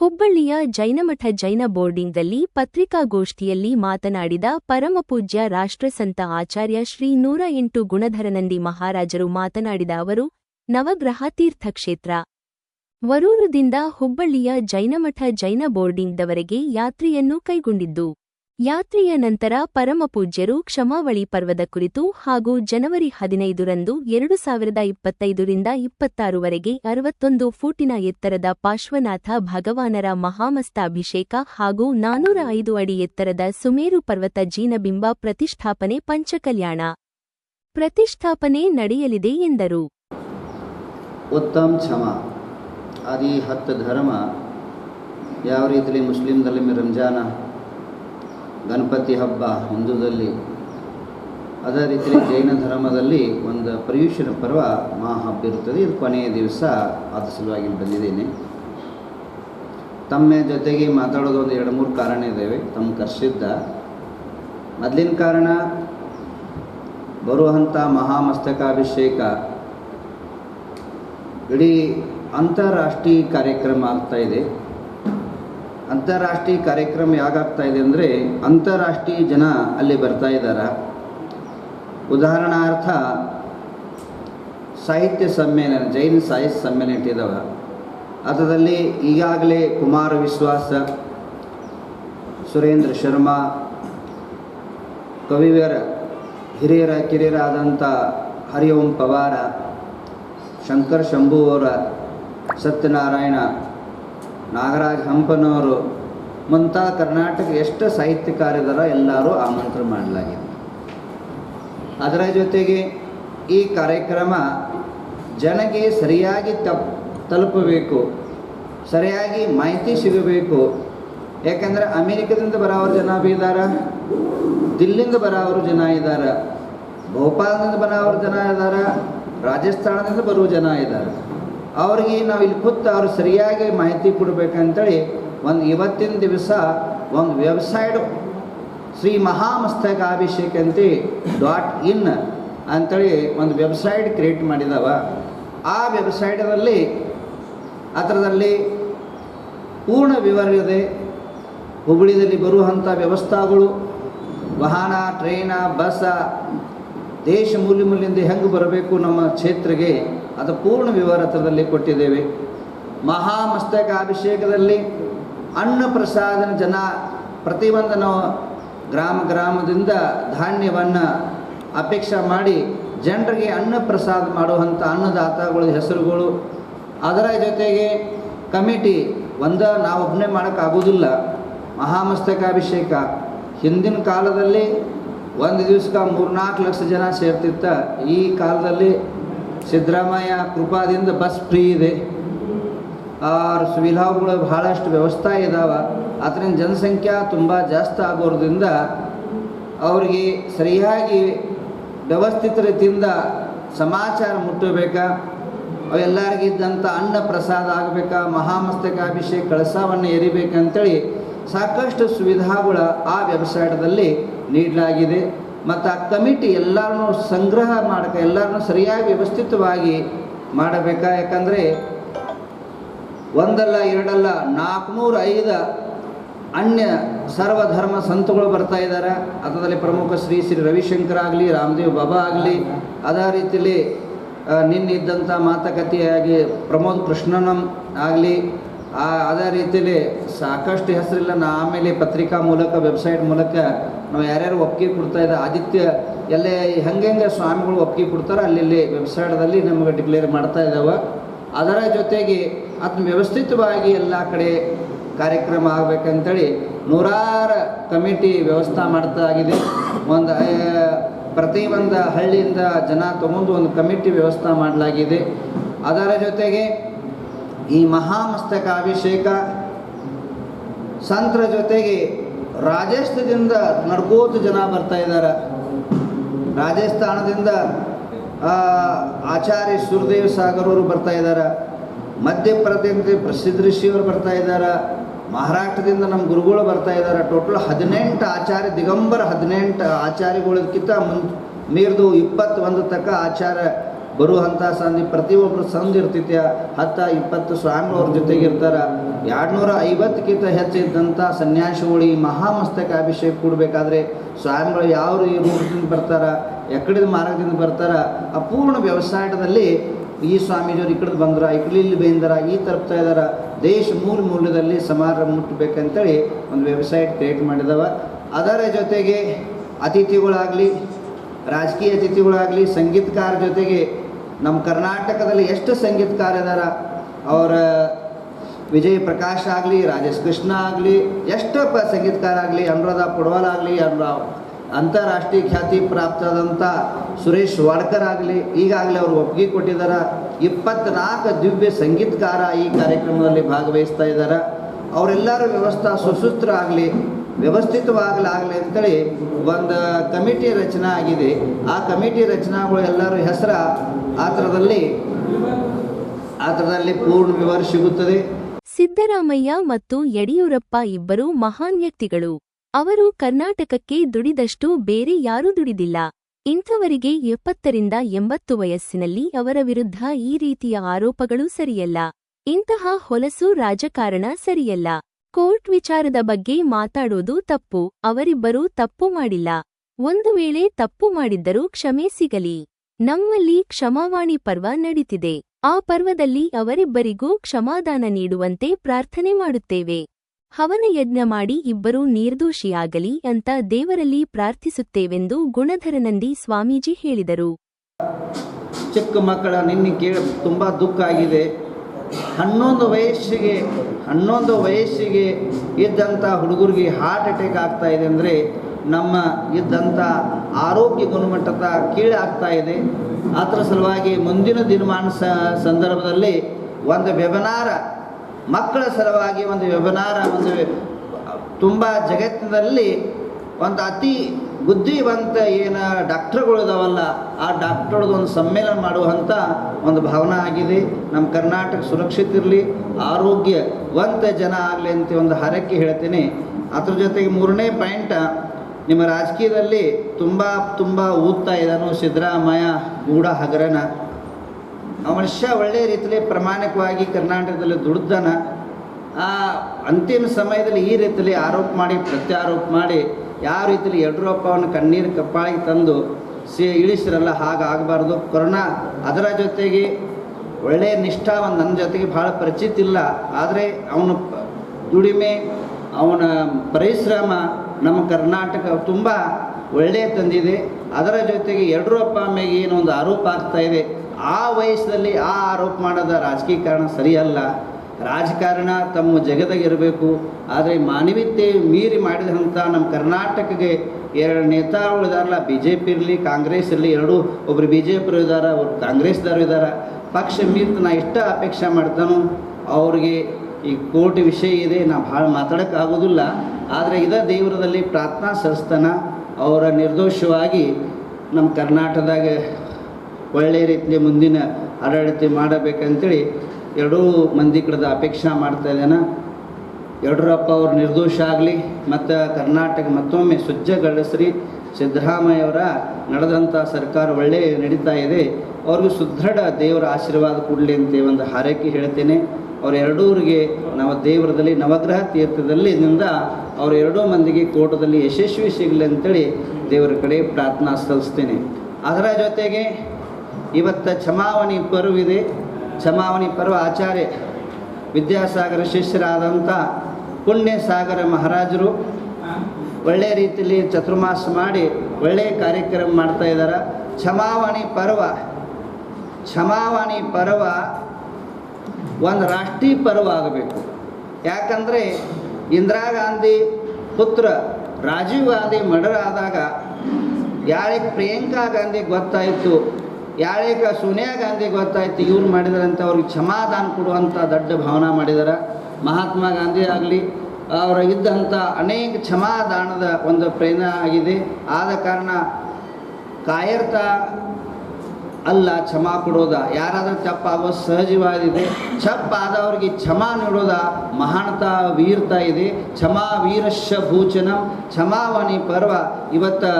ಹುಬ್ಬಳ್ಳಿಯ ಜೈನಮಠ ಜೈನ ಬೋರ್ಡಿಂಗ್ದಲ್ಲಿ ಪತ್ರಿಕಾಗೋಷ್ಠಿಯಲ್ಲಿ ಮಾತನಾಡಿದ ಪರಮಪೂಜ್ಯ ರಾಷ್ಟ್ರಸಂತ ಆಚಾರ್ಯ ಶ್ರೀ ನೂರ ಎಂಟು ಗುಣಧರನಂದಿ ಮಹಾರಾಜರು ಮಾತನಾಡಿದ ಅವರು, ನವಗ್ರಹ ತೀರ್ಥಕ್ಷೇತ್ರ. ವರೂರುದಿಂದ ಹುಬ್ಬಳ್ಳಿಯ ಜೈನಮಠ ಜೈನ ಬೋರ್ಡಿಂಗ್ದವರೆಗೆ ಯಾತ್ರೆಯನ್ನು ಕೈಗೊಂಡಿದ್ದು. ಯಾತ್ರೆಯ ನಂತರ ಪರಮಪೂಜ್ಯರು ಕ್ಷಮಾವಳಿ ಪರ್ವದ ಕುರಿತು ಹಾಗೂ ಜನವರಿ ಹದಿನೈದರಂದು ಎರಡು ಸಾವಿರದ ಇಪ್ಪತ್ತೈದರಿಂದ ಇಪ್ಪತ್ತಾರುವರೆಗೆ ಅರವತ್ತೊಂದು ಫೂಟಿನ ಎತ್ತರದ ಪಾರ್ಶ್ವನಾಥ ಭಗವಾನರ ಮಹಾಮಸ್ತಾಭಿಷೇಕ ಹಾಗೂ ನಾನೂರ ಐದು ಅಡಿ ಎತ್ತರದ ಸುಮೇರು ಪರ್ವತ ಜೀನಬಿಂಬ ಪ್ರತಿಷ್ಠಾಪನೆ ಪಂಚಕಲ್ಯಾಣ. ಪ್ರತಿಷ್ಠಾಪನೆ ನಡೆಯಲಿದೆ ಎಂದರು. ಉತ್ತಮ ಕ್ಷಮ. ಧರ್ಮ. ಯಾವ ರೀತಿಯಲ್ಲಿ ಮುಸ್ಲಿಮ್ದಲ್ಲಿ ರಂಜಾನ? ಗಣಪತಿ ಹಬ್ಬ ಹಿಂದೂದಲ್ಲಿ. ಅದೇ ರೀತಿಯಲ್ಲಿ ಜೈನ ಧರ್ಮದಲ್ಲಿ ಒಂದು ಪರ್ಯೂಷಣ ಪರ್ವ ಮಹಾ ಹಬ್ಬ ಇರುತ್ತದೆ. ಇದು ಕೊನೆಯ ದಿವಸ ಆದ ಸಲುವಾಗಿ ಬಂದಿದ್ದೇನೆ. ತಮ್ಮ ಜೊತೆಗೆ ಮಾತಾಡೋದು ಒಂದು ಎರಡು ಮೂರು ಕಾರಣ ಇದ್ದಾವೆ ತಮ್ಮ ಕರ್ಸಿದ್ದ ಮೊದಲಿನ ಕಾರಣ ಬರುವಂಥ ಮಹಾಮಸ್ತಕಾಭಿಷೇಕ. ಇಡೀ ಅಂತಾರಾಷ್ಟ್ರೀಯ ಕಾರ್ಯಕ್ರಮ ಆಗ್ತಾ ಇದೆ. ಅಂತಾರಾಷ್ಟ್ರೀಯ ಕಾರ್ಯಕ್ರಮ ಯಾಕಾಗ್ತಾ ಇದೆ ಅಂದರೆ ಅಂತಾರಾಷ್ಟ್ರೀಯ ಜನ ಅಲ್ಲಿ ಬರ್ತಾ ಇದ್ದಾರೆ ಉದಾಹರಣಾರ್ಥ, ಸಾಹಿತ್ಯ ಸಮ್ಮೇಳನ, ಜೈನ ಸಾಹಿತ್ಯ ಸಮ್ಮೇಳನ ಇಟ್ಟಿದ್ದಾವೆ ಅದರಲ್ಲಿ ಈಗಾಗಲೇ ಕುಮಾರ ವಿಶ್ವಾಸ, ಸುರೇಂದ್ರ ಶರ್ಮಾ, ಕವಿವರ, ಹಿರಿಯರ ಕಿರಿಯರಾದಂಥ ಹರಿಓಂ ಪವಾರ, ಶಂಕರ್ ಶಂಭುವರ, ಸತ್ಯನಾರಾಯಣ ನಾಗರಾಜ್ ಹಂಪನವರು ಮುಂತಾದ ಕರ್ನಾಟಕ ಎಷ್ಟು ಸಾಹಿತ್ಯಕಾರಿದಾರ ಎಲ್ಲರೂ ಆಮಂತ್ರಣ ಮಾಡಲಾಗಿದೆ. ಅದರ ಜೊತೆಗೆ ಈ ಕಾರ್ಯಕ್ರಮ ಜನಗೆ ಸರಿಯಾಗಿ ತಪ್, ತಲುಪಬೇಕು, ಸರಿಯಾಗಿ ಮಾಹಿತಿ ಸಿಗಬೇಕು. ಯಾಕಂದರೆ ಅಮೇರಿಕದಿಂದ ಬರೋವ್ರ ಜನ ಬಿ ಇದ್ದಾರೆ ದಿಲ್ಲಿಂದ ಬರೋವ್ರು ಜನ ಇದ್ದಾರೆ ಭೋಪಾಲ್ನಿಂದ ಬರೋವ್ರ ಜನ ಇದ್ದಾರೆ ರಾಜಸ್ಥಾನದಿಂದ ಬರುವ ಜನ ಇದ್ದಾರೆ ಅವ್ರಿಗೆ ನಾವು ಇಲ್ಲಿ ಕೂತು ಅವ್ರು ಸರಿಯಾಗಿ ಮಾಹಿತಿ ಕೊಡಬೇಕಂತೇಳಿ ಒಂದು ಇವತ್ತಿನ ದಿವಸ ಒಂದು ವೆಬ್ಸೈಟ್ ಶ್ರೀ ಮಹಾಮಸ್ತಕಾಭಿಷೇಕ ಅಂತ ಡಾಟ್ ಇನ್ ಅಂಥೇಳಿ ಒಂದು ವೆಬ್ಸೈಟ್ ಕ್ರಿಯೇಟ್ ಮಾಡಿದಾವ. ಆ ವೆಬ್ಸೈಟಲ್ಲಿ ಅದರದಲ್ಲಿ ಪೂರ್ಣ ವಿವರ ಇದೆ. ಹುಬ್ಬಳ್ಳಿಯಲ್ಲಿ ಬರುವಂಥ ವ್ಯವಸ್ಥೆಗಳು, ವಾಹನ ಟ್ರೈನ ಬಸ್ಸ ದೇಶ ಮೂಲೆ ಮೂಲೆಯಿಂದ ಹೆಂಗೆ ಬರಬೇಕು ನಮ್ಮ ಕ್ಷೇತ್ರಕ್ಕೆ ಅದು ಪೂರ್ಣ ವಿವರ ಅದರಲ್ಲಿ ಕೊಟ್ಟಿದ್ದೇವೆ. ಮಹಾಮಸ್ತಕಾಭಿಷೇಕದಲ್ಲಿ ಅನ್ನ ಪ್ರಸಾದನ ಜನ ಪ್ರತಿಯೊಂದನ್ನು ಗ್ರಾಮ ಗ್ರಾಮದಿಂದ ಧಾನ್ಯವನ್ನು ಅಪೇಕ್ಷೆ ಮಾಡಿ ಜನರಿಗೆ ಅನ್ನ ಪ್ರಸಾದ ಮಾಡುವಂಥ ಅನ್ನದಾತಗಳ, ಹೆಸರುಗಳು. ಅದರ ಜೊತೆಗೆ ಕಮಿಟಿ ಒಂದ ನಾವು ಒಬ್ಬನೇ ಮಾಡೋಕ್ಕಾಗೋದಿಲ್ಲ. ಮಹಾಮಸ್ತಕಾಭಿಷೇಕ ಹಿಂದಿನ ಕಾಲದಲ್ಲಿ ಒಂದು ದಿವ್ಸಕ್ಕೆ ಮೂರ್ನಾಲ್ಕು ಲಕ್ಷ ಜನ ಸೇರ್ತಿತ್ತ. ಈ ಕಾಲದಲ್ಲಿ ಸಿದ್ದರಾಮಯ್ಯ ಕೃಪಾದಿಂದ ಬಸ್ ಫ್ರೀ ಇದೆ. ಆರು ಸುವಿಧಾಗಳು ಭಾಳಷ್ಟು ವ್ಯವಸ್ಥೆ ಇದ್ದಾವೆ ಅದರಿಂದ ಜನಸಂಖ್ಯೆ ತುಂಬ ಜಾಸ್ತಿ ಆಗೋದ್ರಿಂದ ಅವ್ರಿಗೆ ಸರಿಯಾಗಿ ವ್ಯವಸ್ಥಿತ ರೀತಿಯಿಂದ ಸಮಾಚಾರ ಮುಟ್ಟಬೇಕಾ. ಅವೆಲ್ಲರಿಗಿದ್ದಂಥ ಅನ್ನ ಪ್ರಸಾದ ಆಗಬೇಕಾ ಮಹಾಮಸ್ತಕಾಭಿಷೇಕ ಕಳಸವನ್ನು ಎರಿಬೇಕಂತೇಳಿ ಸಾಕಷ್ಟು ಸುವಿಧಾಗಳು ಆ ವೆಬ್ಸೈಟ್ದಲ್ಲಿ ನೀಡಲಾಗಿದೆ. ಮತ್ತು ಆ ಕಮಿಟಿ ಎಲ್ಲರನ್ನೂ ಸಂಗ್ರಹ ಮಾಡಕ್ಕೆ ಎಲ್ಲರನ್ನೂ ಸರಿಯಾಗಿ ವ್ಯವಸ್ಥಿತವಾಗಿ ಮಾಡಬೇಕಾ? ಯಾಕಂದರೆ ಒಂದಲ್ಲ, ಎರಡಲ್ಲ, ನಾಲ್ಕುನೂರ ಐದು ಅನ್ಯ ಸರ್ವಧರ್ಮ ಸಂತಗಳು ಬರ್ತಾ ಇದ್ದಾರೆ ಅದರಲ್ಲಿ ಪ್ರಮುಖ ಶ್ರೀ ಶ್ರೀ ರವಿಶಂಕರ್ ಆಗಲಿ, ರಾಮದೇವ್ ಬಾಬಾ ಆಗಲಿ, ಅದೇ ರೀತಿಯಲ್ಲಿ ನಿನ್ನಿದ್ದಂಥ ಮಾತುಕತೆಯಾಗಿ ಪ್ರಮೋದ್ ಕೃಷ್ಣನಂ ಆಗಲಿ ಅದೇ ರೀತಿಯಲ್ಲಿ ಸಾಕಷ್ಟು ಹೆಸರಿಲ್ಲ. ನಾ ಆಮೇಲೆ ಪತ್ರಿಕಾ ಮೂಲಕ, ವೆಬ್ಸೈಟ್ ಮೂಲಕ ನಾವು ಯಾರ್ಯಾರು ಒಪ್ಪಿಗೆ ಕೊಡ್ತಾ ಇದ್ದ, ಆದಿತ್ಯ ಎಲ್ಲೇ ಹೆಂಗೆ ಸ್ವಾಮಿಗಳು ಒಪ್ಪಿಗೆ ಕೊಡ್ತಾರೋ ಅಲ್ಲಿ ವೆಬ್ಸೈಟ್ದಲ್ಲಿ ನಮಗೆ ಡಿಕ್ಲೇರ್ ಮಾಡ್ತಾ ಇದ್ದಾವೆ ಅದರ ಜೊತೆಗೆ ಅದನ್ನ ವ್ಯವಸ್ಥಿತವಾಗಿ ಎಲ್ಲ ಕಡೆ ಕಾರ್ಯಕ್ರಮ ಆಗಬೇಕಂತೇಳಿ ನೂರಾರು ಕಮಿಟಿ ವ್ಯವಸ್ಥೆ ಮಾಡ್ತಾ ಆಗಿದೆ. ಒಂದು ಪ್ರತಿ ಒಂದು ಹಳ್ಳಿಯಿಂದ ಜನ ತಗೊಂಡು ಒಂದು ಕಮಿಟಿ ವ್ಯವಸ್ಥೆ ಮಾಡಲಾಗಿದೆ. ಅದರ ಜೊತೆಗೆ ಈ ಮಹಾಮಸ್ತಕ ಅಭಿಷೇಕ ಸಂತರ ಜೊತೆಗೆ ರಾಜಸ್ಥಾನದಿಂದ ನಡ್ಕೋತ ಜನ ಬರ್ತಾ ಇದ್ದಾರೆ. ರಾಜಸ್ಥಾನದಿಂದ ಆಚಾರ್ಯ ಸುರದೇವ್ ಸಾಗರ್ ಅವರು ಬರ್ತಾ ಇದ್ದಾರೆ. ಮಧ್ಯಪ್ರದೇಶದಿಂದ ಪ್ರಸಿದ್ಧ ಋಷಿಯವರು ಬರ್ತಾ ಇದ್ದಾರೆ. ಮಹಾರಾಷ್ಟ್ರದಿಂದ ನಮ್ಮ ಗುರುಗಳು ಬರ್ತಾ ಇದ್ದಾರೆ. ಟೋಟಲ್ ಹದಿನೆಂಟು ಆಚಾರ್ಯ, ದಿಗಂಬರ ಹದಿನೆಂಟು ಆಚಾರ್ಯಗಳಕ್ಕಿಂತ ಮುನ್ ಮೀರಿದು ಇಪ್ಪತ್ತೊಂದು ತಕ್ಕ ಆಚಾರ ಬರುವಂಥ ಸಂಧಿ ಪ್ರತಿಯೊಬ್ಬರು ಸಂಧಿ ಇರ್ತೈತೆ ಹತ್ತು, ಇಪ್ಪತ್ತು ಸ್ವಾಮಿಗಳವ್ರ ಜೊತೆಗೆ ಇರ್ತಾರ ಎರಡುನೂರ ಐವತ್ತಕ್ಕಿಂತ ಹೆಚ್ಚಿದ್ದಂಥ ಸನ್ಯಾಸಿಗಳು ಈ ಮಹಾಮಸ್ತಕ ಅಭಿಷೇಕ ಕೊಡಬೇಕಾದ್ರೆ ಸ್ವಾಮಿಗಳು ಯಾವ ರೂಪದಿಂದ ಬರ್ತಾರ ಎಕ್ಕಡಿದ ಮಾರ್ಗದಿಂದ ಬರ್ತಾರ, ಅಪೂರ್ಣ ವ್ಯವಸಾಯದಲ್ಲಿ ಈ ಸ್ವಾಮೀಜಿಯವ್ರು ಈ ಬಂದ್ರ. ಈ ಇಲ್ಲಿ ಬಂದಾರ ಈ ತಲುಪ್ತಾ ಇದ್ದಾರೆ ದೇಶ ಮೂಲ ಮೂಲದಲ್ಲಿ ಸಮಾರಂಭ ಮುಟ್ಟಬೇಕಂತೇಳಿ ಒಂದು ವೆಬ್ಸೈಟ್ ಕ್ರಿಯೇಟ್ ಮಾಡಿದವ. ಅದರ ಜೊತೆಗೆ ಅತಿಥಿಗಳಾಗಲಿ, ರಾಜಕೀಯ ಅತಿಥಿಗಳಾಗಲಿ, ಸಂಗೀತಕಾರ ಜೊತೆಗೆ ನಮ್ಮ ಕರ್ನಾಟಕದಲ್ಲಿ ಎಷ್ಟು ಸಂಗೀತಕಾರ ಇದಾರ ಅವರ ವಿಜಯ್ ಪ್ರಕಾಶ್ ಆಗಲಿ, ರಾಜೇಶ್ ಕೃಷ್ಣ ಆಗಲಿ, ಎಷ್ಟು ಪ ಸಂಗೀತಕಾರ ಆಗಲಿ, ಅನುರಾಧ ಪುಡ್ವಾಲ್ ಆಗಲಿ ಅನುರಾವ್ ಅಂತಾರಾಷ್ಟ್ರೀಯ ಖ್ಯಾತಿ ಪ್ರಾಪ್ತಾದಂಥ ಸುರೇಶ್ ವಾಡ್ಕರ್ ಆಗಲಿ, ಈಗಾಗಲೇ ಅವರು ಒಪ್ಪಿಗೆ ಕೊಟ್ಟಿದ್ದಾರೆ ಇಪ್ಪತ್ನಾಲ್ಕು ದಿವ್ಯ ಸಂಗೀತಕಾರ ಈ ಕಾರ್ಯಕ್ರಮದಲ್ಲಿ ಭಾಗವಹಿಸ್ತಾ ಇದ್ದಾರೆ ಅವರೆಲ್ಲರ ವ್ಯವಸ್ಥಾ ಸುಸೂತ್ರ ಆಗಲಿ ವ್ಯವಸ್ಥಿತವಾಗಲಾಗಲಿ ಅಂತೇಳಿ ಒಂದು ಕಮಿಟಿ ರಚನೆ ಆಗಿದೆ. ಆ ಕಮಿಟಿ ರಚನಾಗಳು ಎಲ್ಲರೂ ಹೆಸರ ಆ ಥರದಲ್ಲಿ ಆ ಥರದಲ್ಲಿ ಪೂರ್ಣ ವಿವರ ಸಿಗುತ್ತದೆ. ಸಿದ್ದರಾಮಯ್ಯ ಮತ್ತು ಯಡಿಯೂರಪ್ಪ ಇಬ್ಬರು ಮಹಾನ್ ವ್ಯಕ್ತಿಗಳು. ಅವರು ಕರ್ನಾಟಕಕ್ಕೆ ದುಡಿದಷ್ಟು ಬೇರೆ ಯಾರೂ ದುಡಿದಿಲ್ಲ. ಇಂಥವರಿಗೆ ಎಪ್ಪತ್ತರಿಂದ ಎಂಬತ್ತು ವಯಸ್ಸಿನಲ್ಲಿ ಅವರ ವಿರುದ್ಧ ಈ ರೀತಿಯ ಆರೋಪಗಳು ಸರಿಯಲ್ಲ. ಇಂತಹ ಹೊಲಸು ರಾಜಕಾರಣ ಸರಿಯಲ್ಲ. ಕೋರ್ಟ್ ವಿಚಾರದ ಬಗ್ಗೆ ಮಾತಾಡೋದು ತಪ್ಪು. ಅವರಿಬ್ಬರೂ ತಪ್ಪು ಮಾಡಿಲ್ಲ. ಒಂದು ವೇಳೆ ತಪ್ಪು ಮಾಡಿದ್ದರೂ ಕ್ಷಮೆ ಸಿಗಲಿ. ನಮ್ಮಲ್ಲಿ ಕ್ಷಮಾವಾಣಿ ಪರ್ವ ನಡೀತಿದೆ. ಆ ಪರ್ವದಲ್ಲಿ ಅವರಿಬ್ಬರಿಗೂ ಕ್ಷಮಾದಾನ ನೀಡುವಂತೆ ಪ್ರಾರ್ಥನೆ ಮಾಡುತ್ತೇವೆ. ಹವನ ಯಜ್ಞ ಮಾಡಿ ಇಬ್ಬರೂ ನಿರ್ದೋಷಿಯಾಗಲಿ ಅಂತ ದೇವರಲ್ಲಿ ಪ್ರಾರ್ಥಿಸುತ್ತೇವೆಂದು ಗುಣಧರನಂದಿ ಸ್ವಾಮೀಜಿ ಹೇಳಿದರು. ಚಿಕ್ಕ ಮಕ್ಕಳ ನಿನ್ನೆ ಕೇಳಿ, ತುಂಬ ದುಃಖ ಆಗಿದೆ. ಹನ್ನೊಂದು ವಯಸ್ಸಿಗೆ ಹನ್ನೊಂದು ವಯಸ್ಸಿಗೆ ಇದ್ದಂಥ ಹುಡುಗರಿಗೆ ಹಾರ್ಟ್ ಅಟ್ಯಾಕ್ ಆಗ್ತಾ ಇದೆ ಅಂದರೆ ನಮ್ಮ ಇದ್ದಂಥ ಆರೋಗ್ಯ ಗುಣಮಟ್ಟದ ಕೀಳಾಗ್ತಾ ಇದೆ. ಅದರ ಸಲುವಾಗಿ ಮುಂದಿನ ದಿನಮಾನ ಸಂದರ್ಭದಲ್ಲಿ ಒಂದು ವೆಬನಾರ ಮಕ್ಕಳ ಸಲುವಾಗಿ ಒಂದು ವೆಬನಾರ ಒಂದು ತುಂಬ ಜಗತ್ತಿನಲ್ಲಿ ಒಂದು ಅತಿ ಬುದ್ಧಿವಂತ ಏನು ಡಾಕ್ಟ್ರ್ಗಳು ಇದಾವಲ್ಲ, ಆ ಡಾಕ್ಟ್ರದ್ದು ಒಂದು ಸಮ್ಮೇಳನ ಮಾಡುವಂಥ ಒಂದು ಭಾವನೆ ಆಗಿದೆ. ನಮ್ಮ ಕರ್ನಾಟಕ ಸುರಕ್ಷಿತ ಇರಲಿ, ಆರೋಗ್ಯವಂತ ಜನ ಆಗಲಿ ಅಂತ ಒಂದು ಹರಕೆ ಹೇಳ್ತೀನಿ. ಅದ್ರ ಜೊತೆಗೆ ಮೂರನೇ ಪಾಯಿಂಟ ನಿಮ್ಮ ರಾಜಕೀಯದಲ್ಲಿ ತುಂಬ ತುಂಬ ಊದ್ತಾ ಇದ್ದಾನು ಸಿದ್ದರಾಮಯ್ಯ ಗೂಢ ಹಗರನ ಆ ಮನುಷ್ಯ ಒಳ್ಳೆಯ ರೀತಿಯಲ್ಲಿ ಪ್ರಾಮಾಣಿಕವಾಗಿ ಕರ್ನಾಟಕದಲ್ಲಿ ದುಡ್ದನ. ಆ ಅಂತಿಮ ಸಮಯದಲ್ಲಿ ಈ ರೀತಿಯಲ್ಲಿ ಆರೋಪ ಮಾಡಿ, ಪ್ರತ್ಯಾರೋಪ ಮಾಡಿ ಯಾವ ರೀತಿಯಲ್ಲಿ ಯಡಿಯೂರಪ್ಪವನ್ನು ಕಣ್ಣೀರು ಕಪ್ಪಾಳಿಗೆ ತಂದು ಸಿ ಇಳಿಸಿರಲ್ಲ ಹಾಗಾಗಬಾರ್ದು ಕೊರೋನಾ ಅದರ ಜೊತೆಗೆ ಒಳ್ಳೆಯ ನಿಷ್ಠಾವನ್ನು ನನ್ನ ಜೊತೆಗೆ ಭಾಳ ಪರಿಚಿತ ಇಲ್ಲ ಆದರೆ ಅವನು ದುಡಿಮೆ, ಅವನ ಪರಿಶ್ರಮ ನಮ್ಮ ಕರ್ನಾಟಕ ತುಂಬ ಒಳ್ಳೆಯ ತಂದಿದೆ. ಅದರ ಜೊತೆಗೆ ಯಡಿಯೂರಪ್ಪ ಏನು ಒಂದು ಆರೋಪ ಆಗ್ತಾ ಇದೆ. ಆ ವಯಸ್ಸಲ್ಲಿ ಆ ಆರೋಪ ಮಾಡೋದ ರಾಜಕೀಯ ಕಾರಣ ಸರಿಯಲ್ಲ. ರಾಜಕಾರಣ ತಮ್ಮ ಜಗದಾಗ ಇರಬೇಕು. ಆದರೆ ಮಾನವೀಯತೆ ಮೀರಿ ಮಾಡಿದಂಥ ನಮ್ಮ ಕರ್ನಾಟಕಕ್ಕೆ ಎರಡು ನೇತಾಗಳು ಇದಾರಲ್ಲ ಬಿ ಜೆ ಪಿ ಇರಲಿ, ಕಾಂಗ್ರೆಸ್ ಇರಲಿ, ಎರಡೂ ಒಬ್ರು ಬಿ ಜೆ ಪಿ ಇದ್ದಾರೆ ಒಬ್ರು ಕಾಂಗ್ರೆಸ್ದವರು ಇದ್ದಾರೆ ಪಕ್ಷ ಮೀರ್ತು ನಾ ಇಷ್ಟ ಅಪೇಕ್ಷೆ ಮಾಡ್ತಾನೋ ಅವ್ರಿಗೆ ಈ ಕೋಟಿ ವಿಷಯ ಇದೆ ನಾವು ಭಾಳ ಮಾತಾಡೋಕ್ಕೆ ಆಗೋದಿಲ್ಲ. ಆದರೆ ಇದೇ ದೇವರದಲ್ಲಿ ಪ್ರಾರ್ಥನಾ ಸಂಸ್ಥಾನ ಅವರ ನಿರ್ದೋಷವಾಗಿ ನಮ್ಮ ಕರ್ನಾಟಕದಾಗ ಒಳ್ಳೆಯ ರೀತಿಯ ಮುಂದಿನ ಆಡಳಿತ ಮಾಡಬೇಕಂತೇಳಿ ಎರಡೂ ಮಂದಿ ಕಡೆದ ಅಪೇಕ್ಷೆ ಮಾಡ್ತಾ ಇದ್ದೇನೆ. ಯಡಿಯೂರಪ್ಪ ಅವರು ನಿರ್ದೋಷ ಆಗಲಿ, ಮತ್ತು ಕರ್ನಾಟಕ ಮತ್ತೊಮ್ಮೆ ಸುಜ್ಜಗಡಸ್ರಿ ಸಿದ್ದರಾಮಯ್ಯವರ ನಡೆದಂಥ ಸರ್ಕಾರ ಒಳ್ಳೆಯ ನಡೀತಾ ಇದೆ. ಅವ್ರಿಗೂ ಸುದೃಢ ದೇವರ ಆಶೀರ್ವಾದ ಕೊಡಲಿ ಅಂತ ಒಂದು ಹಾರೈಕೆ ಹೇಳ್ತೇನೆ. ಅವ್ರ ಎರಡೂರಿಗೆ ನಾವು ದೇವರದಲ್ಲಿ ನವಗ್ರಹ ತೀರ್ಥದಲ್ಲಿ ನಿಂದ ಅವರೆರಡೂ ಮಂದಿಗೆ ಕೋಟದಲ್ಲಿ ಯಶಸ್ವಿ ಸಿಗಲಿ ಅಂತೇಳಿ ದೇವರ ಕಡೆ ಪ್ರಾರ್ಥನಾ ಸಲ್ಲಿಸ್ತೇನೆ. ಅದರ ಜೊತೆಗೆ ಇವತ್ತು ಕ್ಷಮಾವಣಿ ಪರ್ವ ಇದೆ. ಕ್ಷಮಾವಣಿ ಪರ್ವ ಆಚಾರ್ಯ ವಿದ್ಯಾಸಾಗರ ಶಿಷ್ಯರಾದಂಥ ಪುಣ್ಯಸಾಗರ ಮಹಾರಾಜರು ಒಳ್ಳೆಯ ರೀತಿಯಲ್ಲಿ ಚತುರ್ಮಾಸ ಮಾಡಿ ಒಳ್ಳೆಯ ಕಾರ್ಯಕ್ರಮ ಮಾಡ್ತಾ ಇದ್ದಾರೆ ಕ್ಷಮಾವಾಣಿ ಪರ್ವ ಕ್ಷಮಾವಾಣಿ ಪರ್ವ ಒಂದು ರಾಷ್ಟ್ರೀಯ ಪರ್ವ ಆಗಬೇಕು ಯಾಕಂದರೆ ಇಂದಿರಾ ಗಾಂಧಿ ಪುತ್ರ ರಾಜೀವ್ ಗಾಂಧಿ ಮರ್ಡರ್ ಆದಾಗ ಯಾಳಿಗೆ ಪ್ರಿಯಾಂಕಾ ಗಾಂಧಿ ಗೊತ್ತಾಯಿತು ಯಾಳಿಗೆ ಸೋನಿಯಾ ಗಾಂಧಿ ಗೊತ್ತಾಯಿತು, ಇವ್ರು ಮಾಡಿದಾರಂತ ಅವ್ರಿಗೆ ಕ್ಷಮಾದಾನ ಕೊಡುವಂಥ ದೊಡ್ಡ ಭಾವನೆ ಮಾಡಿದ್ದಾರೆ ಮಹಾತ್ಮ ಗಾಂಧಿ ಆಗಲಿ, ಅವರ ಇದ್ದಂಥ ಅನೇಕ ಕ್ಷಮಾದಾನದ ಒಂದು ಪ್ರೇರಣೆ ಆಗಿದೆ. ಆದ ಕಾರಣ ಕಾಯರ್ತ ಅಲ್ಲ ಕ್ಷಮಾ ಕೊಡೋದ. ಯಾರಾದರೂ ತಪ್ಪಾಗೋ ಸಹಜವಾದಿದೆ ತಪ್ಪಾದವರಿಗೆ ಕ್ಷಮಾ ನೀಡೋದ ಮಹಾನತ ವೀರ್ತ ಇದೆ. ಕ್ಷಮಾ ವೀರಶ ಭೂಚನ. ಕ್ಷಮಾವಣಿ ಪರ್ವ. ಇವತ್ತು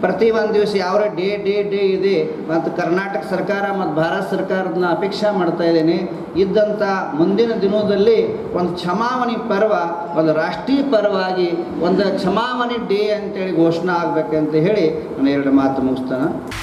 ಪ್ರತಿ ಒಂದು ದಿವಸ ಯಾವ ಡೇ ಡೇ ಡೇ ಇದೆ. ಮತ್ತು ಕರ್ನಾಟಕ ಸರ್ಕಾರ ಮತ್ತು ಭಾರತ ಸರ್ಕಾರದನ್ನ ಅಪೇಕ್ಷೆ ಮಾಡ್ತಾ ಇದ್ದೇನೆ. ಇದ್ದಂಥ ಮುಂದಿನ ದಿನದಲ್ಲಿ ಒಂದು ಕ್ಷಮಾವಣಿ ಪರ್ವ, ಒಂದು ರಾಷ್ಟ್ರೀಯ ಪರ್ವಾಗಿ ಒಂದು ಕ್ಷಮಾವಣಿ ಡೇ ಅಂತೇಳಿ ಘೋಷಣೆ ಆಗಬೇಕಂತ ಹೇಳಿ ನಾನು ಎರಡು ಮಾತು ಮುಗಿಸ್ತಾನೆ.